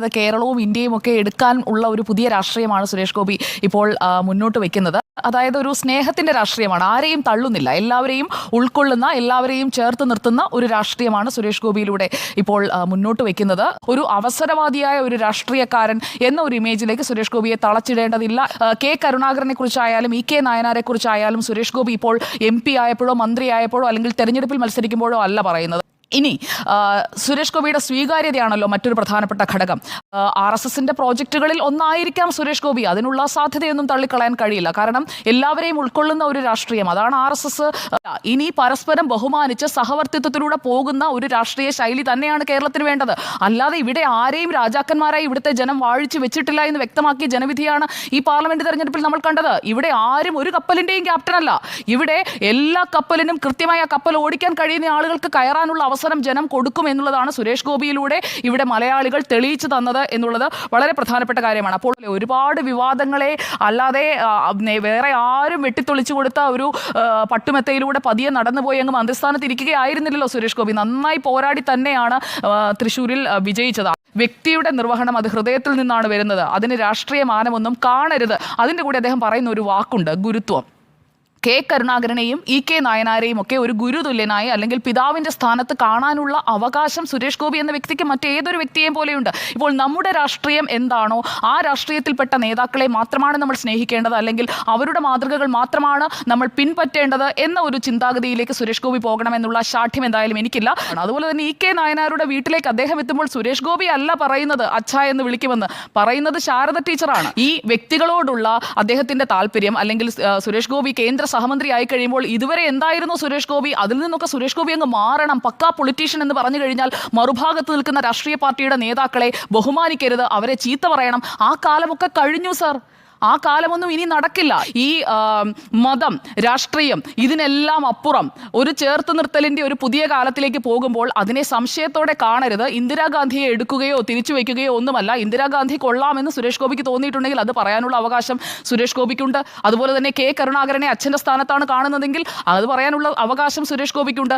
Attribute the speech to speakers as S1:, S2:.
S1: ഇത് കേരളവും ഇന്ത്യയും ഒക്കെ എടുക്കാൻ ഉള്ള ഒരു പുതിയ രാഷ്ട്രീയമാണ് സുരേഷ് ഗോപി ഇപ്പോൾ മുന്നോട്ട് വെക്കുന്നത്. അതായത് ഒരു സ്നേഹത്തിന്റെ രാഷ്ട്രീയമാണ്. ആരെയും തള്ളുന്നില്ല. എല്ലാവരെയും ഉൾക്കൊള്ളുന്ന എല്ലാവരെയും ചേർത്ത് നിർത്തുന്ന ഒരു രാഷ്ട്രീയമാണ് സുരേഷ് ഗോപിയിലൂടെ ഇപ്പോൾ മുന്നോട്ട് വെക്കുന്നത്. ഒരു അവസരവാദിയായ ഒരു രാഷ്ട്രീയക്കാരൻ എന്ന ഒരു ഇമേജിലേക്ക് സുരേഷ് ഗോപിയെ തളച്ചിടേണ്ടതില്ല. കെ കരുണാകരനെ കുറിച്ചായാലും ഇ കെ നായനാരെ കുറിച്ചായാലും സുരേഷ് ഗോപി ഇപ്പോൾ എം പി ആയപ്പോഴോ മന്ത്രിയായപ്പോഴോ അല്ലെങ്കിൽ തെരഞ്ഞെടുപ്പിൽ മത്സരിക്കുമ്പോഴോ അല്ല പറയുന്നത്. ഇനി സുരേഷ് ഗോപിയുടെ സ്വീകാര്യതയാണല്ലോ മറ്റൊരു പ്രധാനപ്പെട്ട ഘടകം. ആർ എസ് എസിന്റെ പ്രോജക്റ്റുകളിൽ ഒന്നായിരിക്കാം സുരേഷ് ഗോപി. അതിനുള്ള സാധ്യതയൊന്നും തള്ളിക്കളയാൻ കഴിയില്ല. കാരണം എല്ലാവരെയും ഉൾക്കൊള്ളുന്ന ഒരു രാഷ്ട്രീയം. അതാണ് ആർ എസ് എസ് ഇനി പരസ്പരം ബഹുമാനിച്ച് സഹവർത്തിത്വത്തിലൂടെ പോകുന്ന ഒരു രാഷ്ട്രീയ ശൈലി തന്നെയാണ് കേരളത്തിന് വേണ്ടത്. അല്ലാതെ ഇവിടെ ആരെയും രാജാക്കന്മാരായി ഇവിടുത്തെ ജനം വാഴിച്ചു വെച്ചിട്ടില്ല എന്ന് വ്യക്തമാക്കിയ ജനവിധിയാണ് ഈ പാർലമെന്റ് തെരഞ്ഞെടുപ്പിൽ നമ്മൾ കണ്ടത്. ഇവിടെ ആരും ഒരു കപ്പലിന്റെയും ക്യാപ്റ്റൻ അല്ല ഇവിടെ എല്ലാ കപ്പലിനും കൃത്യമായി കപ്പൽ ഓടിക്കാൻ കഴിയുന്ന ആളുകൾക്ക് കയറാനുള്ള ജനം കൊടുക്കും എന്നുള്ളതാണ് സുരേഷ് ഗോപിയിലൂടെ ഇവിടെ മലയാളികൾ തെളിയിച്ചു തന്നത് എന്നുള്ളത് വളരെ പ്രധാനപ്പെട്ട കാര്യമാണ്. അപ്പോൾ ഒരുപാട് വിവാദങ്ങളെ അല്ലാതെ വേറെ ആരും വെട്ടിത്തൊളിച്ചു കൊടുത്ത ഒരു പട്ടുമെത്തയിലൂടെ പതിയെ നടന്നുപോയി അങ്ങ് മന്ത്രിസ്ഥാനത്ത് ഇരിക്കുകയായിരുന്നില്ലല്ലോ സുരേഷ് ഗോപി. നന്നായി പോരാടി തന്നെയാണ് തൃശ്ശൂരിൽ വിജയിച്ചത്. വ്യക്തിയുടെ നിർവഹണം അത് ഹൃദയത്തിൽ നിന്നാണ് വരുന്നത്. അതിന് രാഷ്ട്രീയ മാനമൊന്നും കാണരുത്. അതിന്റെ കൂടെ അദ്ദേഹം പറയുന്ന ഒരു വാക്കുണ്ട് ഗുരുത്വം. കെ. കരുണാകരനെയും ഇ. കെ. നായനാരെയും ഒക്കെ ഒരു ഗുരുതുല്യനായി അല്ലെങ്കിൽ പിതാവിന്റെ സ്ഥാനത്ത് കാണാനുള്ള അവകാശം സുരേഷ് ഗോപി എന്ന വ്യക്തിക്ക് മറ്റേതൊരു വ്യക്തിയെയും പോലെയുണ്ട്. ഇപ്പോൾ നമ്മുടെ രാഷ്ട്രീയം എന്താണോ ആ രാഷ്ട്രീയത്തിൽപ്പെട്ട നേതാക്കളെ മാത്രമാണ് നമ്മൾ സ്നേഹിക്കേണ്ടത് അല്ലെങ്കിൽ അവരുടെ മാതൃകകൾ മാത്രമാണ് നമ്മൾ പിൻപറ്റേണ്ടത് എന്ന ഒരു ചിന്താഗതിയിലേക്ക് സുരേഷ് ഗോപി പോകണമെന്നുള്ള ശാഠ്യം എന്തായാലും എനിക്കില്ല. അതുപോലെ തന്നെ ഇ. കെ. നായനാരുടെ വീട്ടിലേക്ക് അദ്ദേഹം എത്തുമ്പോൾ സുരേഷ് ഗോപി അല്ല പറയുന്നത് അച്ഛ എന്ന് വിളിക്കുമെന്ന്. പറയുന്നത് ശാരദ ടീച്ചറാണ്. ഈ വ്യക്തികളോടുള്ള അദ്ദേഹത്തിന്റെ താല്പര്യം അല്ലെങ്കിൽ സുരേഷ് ഗോപി കേന്ദ്ര സഹമന്ത്രി ആയി കഴിയുമ്പോൾ ഇതുവരെ എന്തായിരുന്നു സുരേഷ് ഗോപി? അതിൽ നിന്നൊക്കെ സുരേഷ് ഗോപി അങ്ങ് മാറണം. പക്കാ പൊളിറ്റീഷ്യൻ എന്ന് പറഞ്ഞു കഴിഞ്ഞാൽ മറുഭാഗത്ത് നിൽക്കുന്ന രാഷ്ട്രീയ പാർട്ടിയുടെ നേതാക്കളെ ബഹുമാനിക്കരുത്. അവരെ ചീത്ത പറയണം. ആ കാലമൊക്കെ കഴിഞ്ഞു സർ ആ കാലമൊന്നും ഇനി നടക്കില്ല. ഈ മതം രാഷ്ട്രീയം ഇതിനെല്ലാം അപ്പുറം. ഒരു ചേർത്ത് നിർത്തലിന്റെ ഒരു പുതിയ കാലത്തിലേക്ക് പോകുമ്പോൾ അതിനെ സംശയത്തോടെ കാണരുത്. ഇന്ദിരാഗാന്ധിയെ എടുക്കുകയോ തിരിച്ചു വയ്ക്കുകയോ ഒന്നുമല്ല. ഇന്ദിരാഗാന്ധി കൊള്ളാമെന്ന് സുരേഷ് ഗോപിക്ക് തോന്നിയിട്ടുണ്ടെങ്കിൽ അത് പറയാനുള്ള അവകാശം സുരേഷ് ഗോപിക്കുണ്ട്. അതുപോലെ തന്നെ കെ കരുണാകരനെ അച്ഛന്റെ സ്ഥാനത്താണ് കാണുന്നതെങ്കിൽ അത് പറയാനുള്ള അവകാശം സുരേഷ് ഗോപിക്കുണ്ട്.